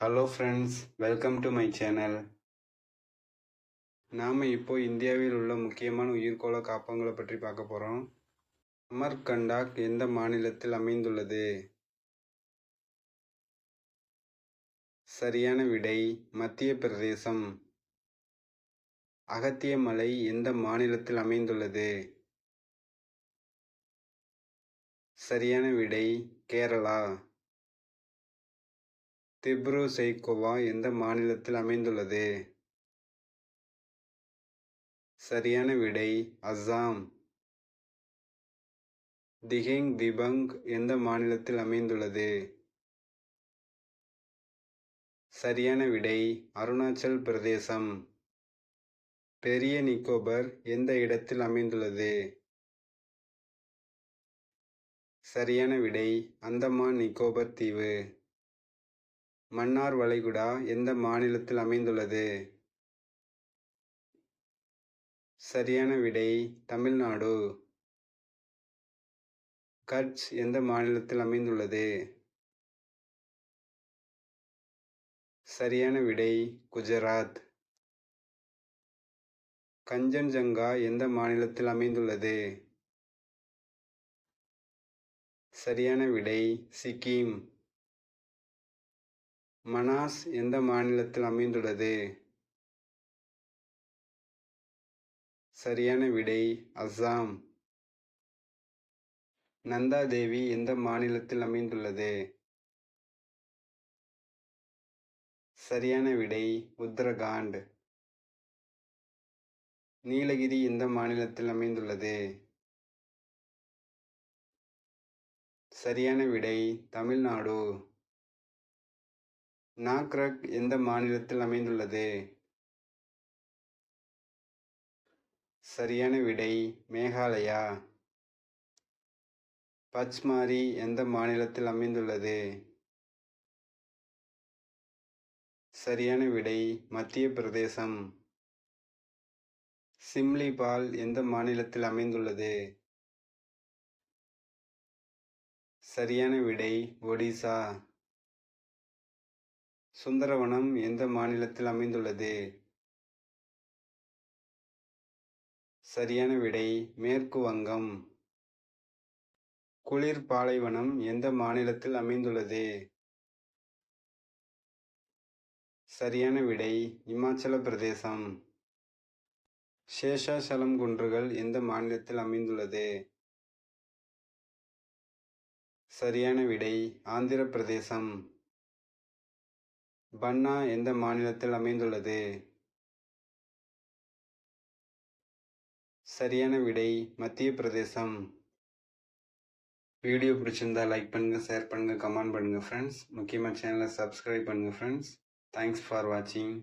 Hello friends welcome to my channel நாம் இப்போ இந்தியாவில் உள்ள முக்கியமான உயிர்கோள காப்பகங்களை பற்றி பார்க்க போகிறோம் அமர்கண்டாக் எந்த மாநிலத்தில் அமைந்துள்ளது? சரியான விடை மத்திய பிரதேசம். அகத்திய மலை எந்த மாநிலத்தில் அமைந்துள்ளது? சரியான விடை கேரளா. திப்ரு செய்கோவா எந்த மாநிலத்தில் அமைந்துள்ளது? சரியான விடை அஸ்ஸாம் திஹெங் திபங் எந்த மாநிலத்தில் அமைந்துள்ளது? சரியான விடை அருணாச்சல் பிரதேசம். பெரிய நிக்கோபர் எந்த இடத்தில் அமைந்துள்ளது? சரியான விடை அந்தமான் நிக்கோபர் தீவு. மன்னார் வளைகுடா எந்த மாநிலத்தில் அமைந்துள்ளது? சரியான விடை தமிழ்நாடு. கட்ச் எந்த மாநிலத்தில் அமைந்துள்ளது? சரியான விடை குஜராத். கஞ்சன்ஜங்கா எந்த மாநிலத்தில் அமைந்துள்ளது? சரியான விடை சிக்கிம். மனாஸ் எந்த மாநிலத்தில் அமைந்துள்ளது? சரியான விடை அஸ்ஸாம் நந்தா தேவி எந்த மாநிலத்தில் அமைந்துள்ளது? சரியான விடை உத்தரகாண்ட். நீலகிரி எந்த மாநிலத்தில் அமைந்துள்ளது? சரியான விடை தமிழ்நாடு. நாக்ரக் எந்த மாநிலத்தில் அமைந்துள்ளது? சரியான விடை மேகாலயா. பச்மாரி எந்த மாநிலத்தில் அமைந்துள்ளது? சரியான விடை மத்திய பிரதேசம். சிம்லிபால் எந்த மாநிலத்தில் அமைந்துள்ளது? சரியான விடை ஒடிசா. சுந்தரவனம் எந்த மாநிலத்தில் அமைந்துள்ளது? சரியான விடை மேற்கு வங்கம். குளிர் பாலைவனம் எந்த மாநிலத்தில் அமைந்துள்ளது? சரியான விடை இமாச்சல பிரதேசம். சேஷாசலம் குன்றுகள் எந்த மாநிலத்தில் அமைந்துள்ளது? சரியான விடை ஆந்திர பிரதேசம். பன்னா எந்த மாநிலத்தில் அமைந்துள்ளது? சரியான விடை மத்திய பிரதேசம். வீடியோ பிடிச்சிருந்தா லைக் பண்ணுங்கள் ஷேர் பண்ணுங்கள் கமெண்ட் பண்ணுங்கள் ஃப்ரெண்ட்ஸ் முக்கியமாக சேனலை சப்ஸ்கிரைப் பண்ணுங்கள் ஃப்ரெண்ட்ஸ் தேங்க்ஸ் ஃபார் வாட்சிங்